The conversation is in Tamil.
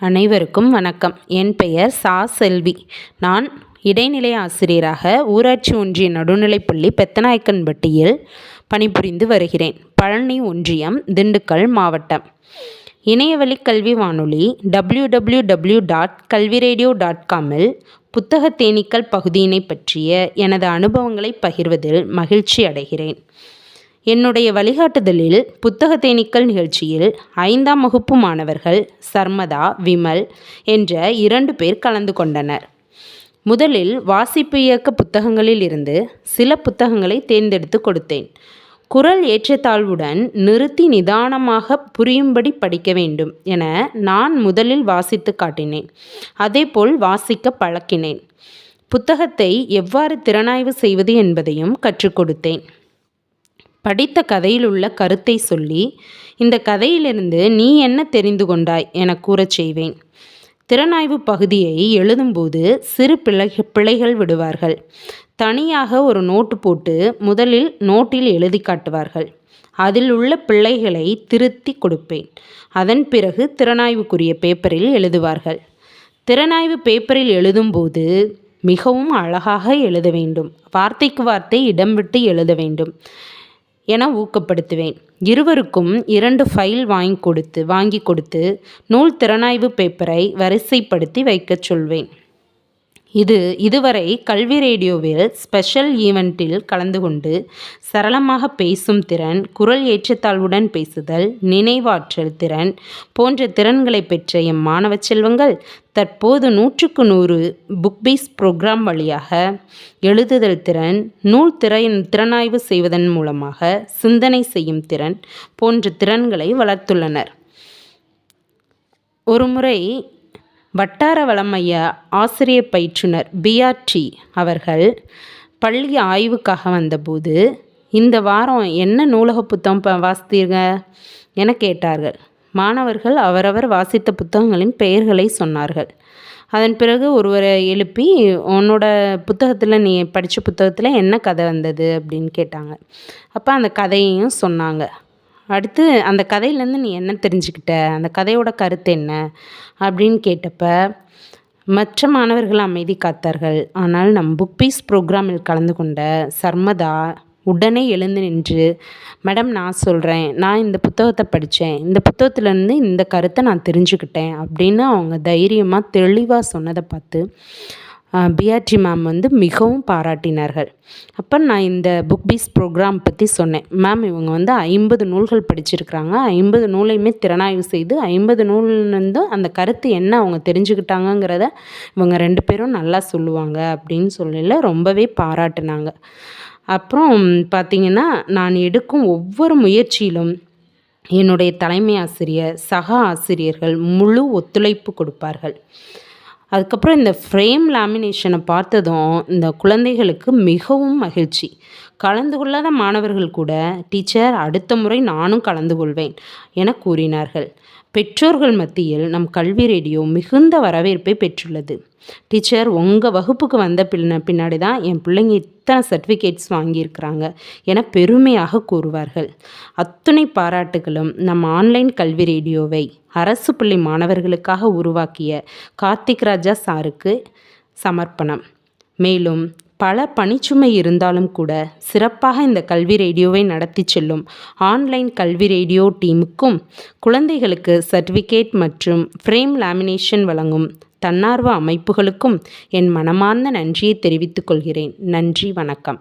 அனைவருக்கும் வணக்கம். என் பெயர் சா. செல்வி. நான் இடைநிலை ஆசிரியராக ஊராட்சி ஒன்றிய நடுநிலைப்பள்ளி பெத்தநாயக்கன்பட்டியில் பணிபுரிந்து வருகிறேன். பழனி ஒன்றியம் திண்டுக்கல் மாவட்டம். இணையவழி கல்வி வானொலி W W W dot Kalvi radio dot காமில் புத்தக தேனீக்கள் பகுதியினை பற்றிய எனது அனுபவங்களை பகிர்வதில் மகிழ்ச்சி அடைகிறேன். என்னுடைய வழிகாட்டுதலில் புத்தக தேனீக்கள் நிகழ்ச்சியில் ஐந்தாம் வகுப்பு மாணவர்கள் சர்மதா விமல் என்ற இரண்டு பேர் கலந்து கொண்டனர். முதலில் வாசிப்பு இயக்க புத்தகங்களில் இருந்து சில புத்தகங்களை தேர்ந்தெடுத்து கொடுத்தேன். குரல் ஏற்றத்தாழ்வுடன் நிறுத்தி நிதானமாக புரியும்படி படிக்க வேண்டும் என நான் முதலில் வாசித்து காட்டினேன். அதேபோல் வாசிக்க பழக்கினேன். புத்தகத்தை எவ்வாறு திறனாய்வு செய்வது என்பதையும் கற்றுக் கொடுத்தேன். படித்த கதையில் உள்ள கருத்தை சொல்லி இந்த கதையிலிருந்து நீ என்ன தெரிந்து கொண்டாய் என கூறச் செய்வேன். திறனாய்வு பகுதியை எழுதும்போது சிறு பிழை பிழைகள் விடுவார்கள். தனியாக ஒரு நோட்டு போட்டு முதலில் நோட்டில் எழுதி காட்டுவார்கள். அதில் உள்ள பிழைகளை திருத்தி கொடுப்பேன். அதன் பிறகு திறனாய்வுக்குரிய பேப்பரில் எழுதுவார்கள். திறனாய்வு பேப்பரில் எழுதும்போது மிகவும் அழகாக எழுத வேண்டும். வார்த்தைக்கு வார்த்தை இடம் விட்டு எழுத வேண்டும். என ஊக்கப்படுத்துவேன். இருவருக்கும் இரண்டு ஃபைல் வாங்கி கொடுத்து வாங்கி கொடுத்து நூல் திறனாய்வு பேப்பரை வரிசைப்படுத்தி வைக்கச் சொல்வேன். இது இதுவரை கல்வி ரேடியோவில் ஸ்பெஷல் ஈவெண்ட்டில் கலந்து கொண்டு சரளமாக பேசும் திறன் குரல் ஏற்றத்தாழ்வுடன் பேசுதல் நினைவாற்றல் திறன் போன்ற திறன்களை பெற்ற எம் மாணவ செல்வங்கள் தற்போது நூற்றுக்கு நூறு புக் பேஸ் ப்ரோக்ராம் வழியாக எழுதுதல் திறன் நூல் திறன் திறனாய்வு செய்வதன் மூலமாக சிந்தனை செய்யும் திறன் போன்ற திறன்களை வளர்த்துள்ளனர். ஒருமுறை வட்டார வளம் மைய ஆசிரியர் பயிற்றுனர் பிஆர்டி அவர்கள் பள்ளி ஆய்வுக்காக வந்தபோது இந்த வாரம் என்ன நூலக புத்தகம் ப வாசித்தீங்க என கேட்டார்கள். மாணவர்கள் அவரவர் வாசித்த புத்தகங்களின் பெயர்களை சொன்னார்கள். அதன் பிறகு ஒருவரை எழுப்பி உன்னோட புத்தகத்தில் நீ படித்த புத்தகத்தில் என்ன கதை வந்தது? அப்படின்னு கேட்டாங்க. அப்போ அந்த கதையையும் சொன்னாங்க. அடுத்து அந்த கதையிலேருந்து நீ என்ன தெரிஞ்சுக்கிட்ட? அந்த கதையோட கருத்து என்ன? அப்படின்னு கேட்டப்ப மற்ற மாணவர்கள் அமைதி காத்தார்கள். ஆனால் நம் புக் பீஸ் ப்ரோக்ராமில் கலந்து கொண்ட சர்மதா உடனே எழுந்து நின்று மேடம் நான் சொல்கிறேன் நான் இந்த புத்தகத்தை படித்தேன். இந்த புத்தகத்துலேருந்து இந்த கருத்தை நான் தெரிஞ்சுக்கிட்டேன். அப்படின்னு அவங்க தைரியமாக தெளிவாக சொன்னதை பார்த்து பிஆர்டி மேம் வந்து மிகவும் பாராட்டினார்கள். அப்போ நான் இந்த புக் பீஸ் ப்ரோக்ராம் பற்றி சொன்னேன். மேம் இவங்க வந்து ஐம்பது நூல்கள் படிச்சிருக்கிறாங்க. ஐம்பது நூலையுமே திறனாய்வு செய்து ஐம்பது நூல்லேருந்து அந்த கருத்து என்ன அவங்க தெரிஞ்சுக்கிட்டாங்கங்கிறத இவங்க ரெண்டு பேரும் நல்லா சொல்லுவாங்க அப்படின்னு சொல்லல ரொம்பவே பாராட்டினாங்க. அப்புறம் பார்த்திங்கன்னா நான் எடுக்கும் ஒவ்வொரு முயற்சியிலும் என்னுடைய தலைமை ஆசிரியர் சக ஆசிரியர்கள் முழு ஒத்துழைப்பு கொடுப்பார்கள். அதுக்கப்புறம் இந்த ஃப்ரேம் லேமினேஷனை பார்த்ததும் இந்த குழந்தைகளுக்கு மிகவும் மகிழ்ச்சி. கலந்து கொள்ளாத மாணவர்கள் கூட டீச்சர் அடுத்த முறை நானும் கலந்து கொள்வேன் என கூறினார்கள். பெற்றோர்கள் மத்தியில் நம் கல்வி ரேடியோ மிகுந்த வரவேற்பை பெற்றுள்ளது. டீச்சர் உங்கள் வகுப்புக்கு வந்த பின்ன பின்னாடி தான் என் பிள்ளைங்க இத்தனை சர்டிஃபிகேட்ஸ் வாங்கியிருக்கிறாங்க என பெருமையாக கூறுவார்கள். அத்துணை பாராட்டுகளும் நம் ஆன்லைன் கல்வி ரேடியோவை அரசு பள்ளி மாணவர்களுக்காக உருவாக்கிய கார்த்திக் ராஜா சாருக்கு சமர்ப்பணம். மேலும் பல பணிச்சுமை இருந்தாலும் கூட சிறப்பாக இந்த கல்வி ரேடியோவை நடத்தி செல்லும் ஆன்லைன் கல்வி ரேடியோ டீமுக்கும் குழந்தைகளுக்கு சர்டிஃபிகேட் மற்றும் ஃப்ரேம் லேமினேஷன் வழங்கும் தன்னார்வ அமைப்புகளுக்கும் என் மனமார்ந்த நன்றியை தெரிவித்துக் கொள்கிறேன். நன்றி வணக்கம்.